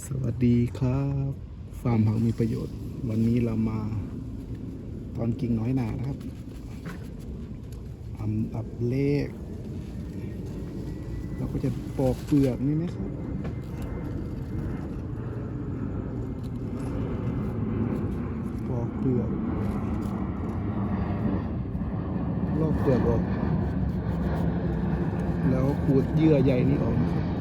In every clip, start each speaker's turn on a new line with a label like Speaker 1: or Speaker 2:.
Speaker 1: สวัสดีครับฟาร์มผักมีประโยชน์ วันนี้เรามาตอนกิ่งน้อยหนานะครับอันดับเลข เราก็จะปอกเปลือกนี่นะครับปอกเปลือกลอกเปลือกออก แล้วขูดเยื่อใยนี้ออกนะครับ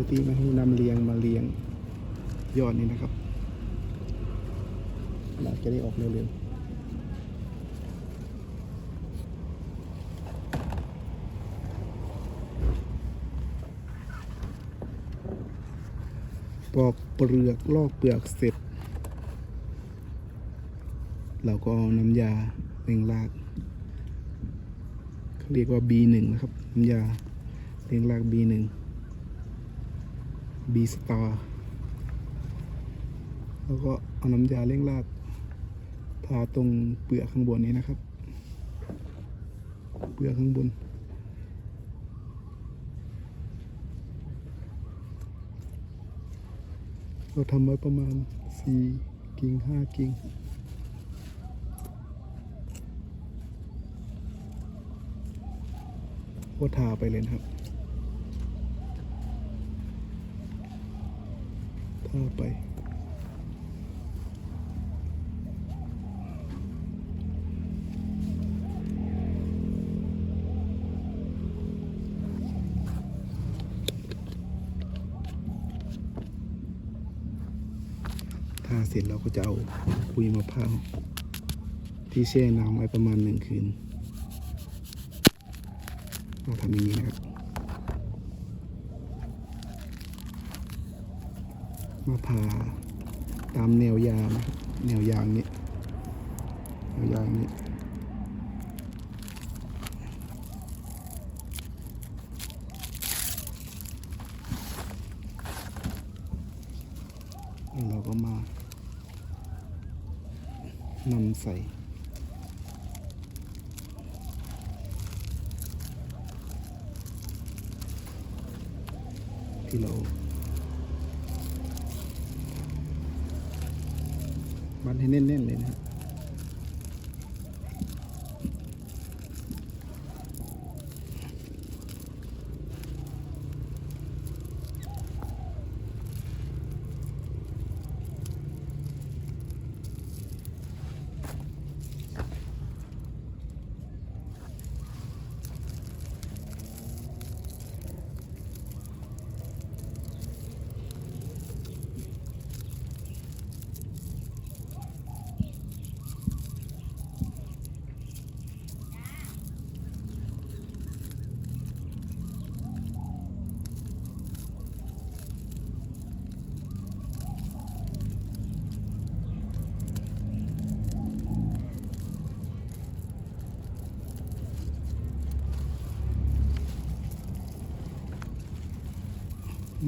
Speaker 1: พื่อที่ไม่ให้นำเลียงมาเลียงยอดนี้นะครับเราจะได้ออกเร็วๆปอกเปลือกลอกเปลือกเสร็จ เราก็เอาน้ำยาเร่งรากเขาเรียกว่า B1 นะครับ น้ำยาเร่งราก B1 บีสตาร์แล้วก็เอาน้ำยาเร่งรากทาตรงเปลือกข้างบนนี้นะครับ เปลือกข้างบน เราทำไว้ประมาณสี่กิ่งห้ากิ่งก็ทาไปเลยนะครับ ทาไปทาเสร็จเราก็จะเอาคุยมะพร้าวที่แช่น้ำไว้ประมาณหนึ่งคืนเราทำอย่างนี้นะครับ มาผ่าตามแนวยางแนวยางนี้แนวยางนี้แล้วเราก็มานำใส่ที่เรา มันให้แน่นๆเลยนะครับ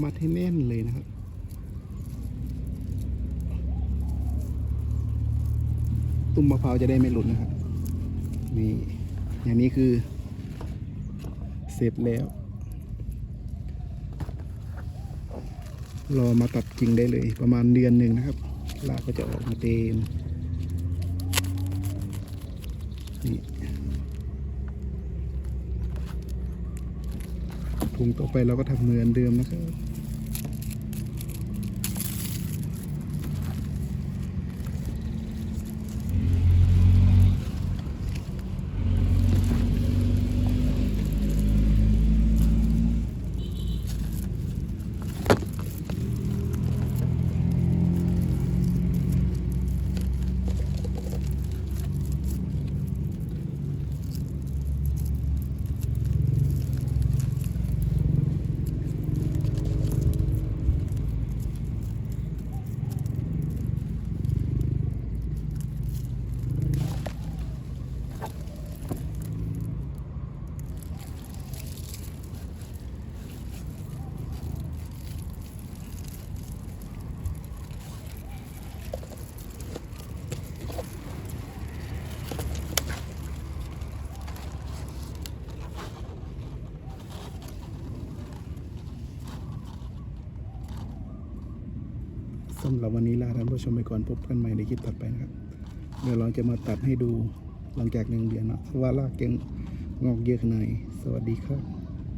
Speaker 1: มัดให้แน่นเลยนะครับ ตุ้มมะพร้าวจะได้ไม่หลุดนะครับ นี่ อย่างนี้คือ เสร็จแล้ว รอมาตัดกิ่งได้เลยประมาณเดือนหนึ่งนะครับรากก็จะออกมาเต็มนี่ งต่อไปเราก็ทำเหมือนเดิมนะครับ สำหรับวันนี้ลาท่านผู้ชมไปก่อนพบกันใหม่ในคลิปถัดไปนะครับ เดี๋ยวเราจะมาตัดให้ดูหลังจากหนึ่งเดือนนะว่าลากยังงอกเยอะขนาดไหนสวัสดีครับ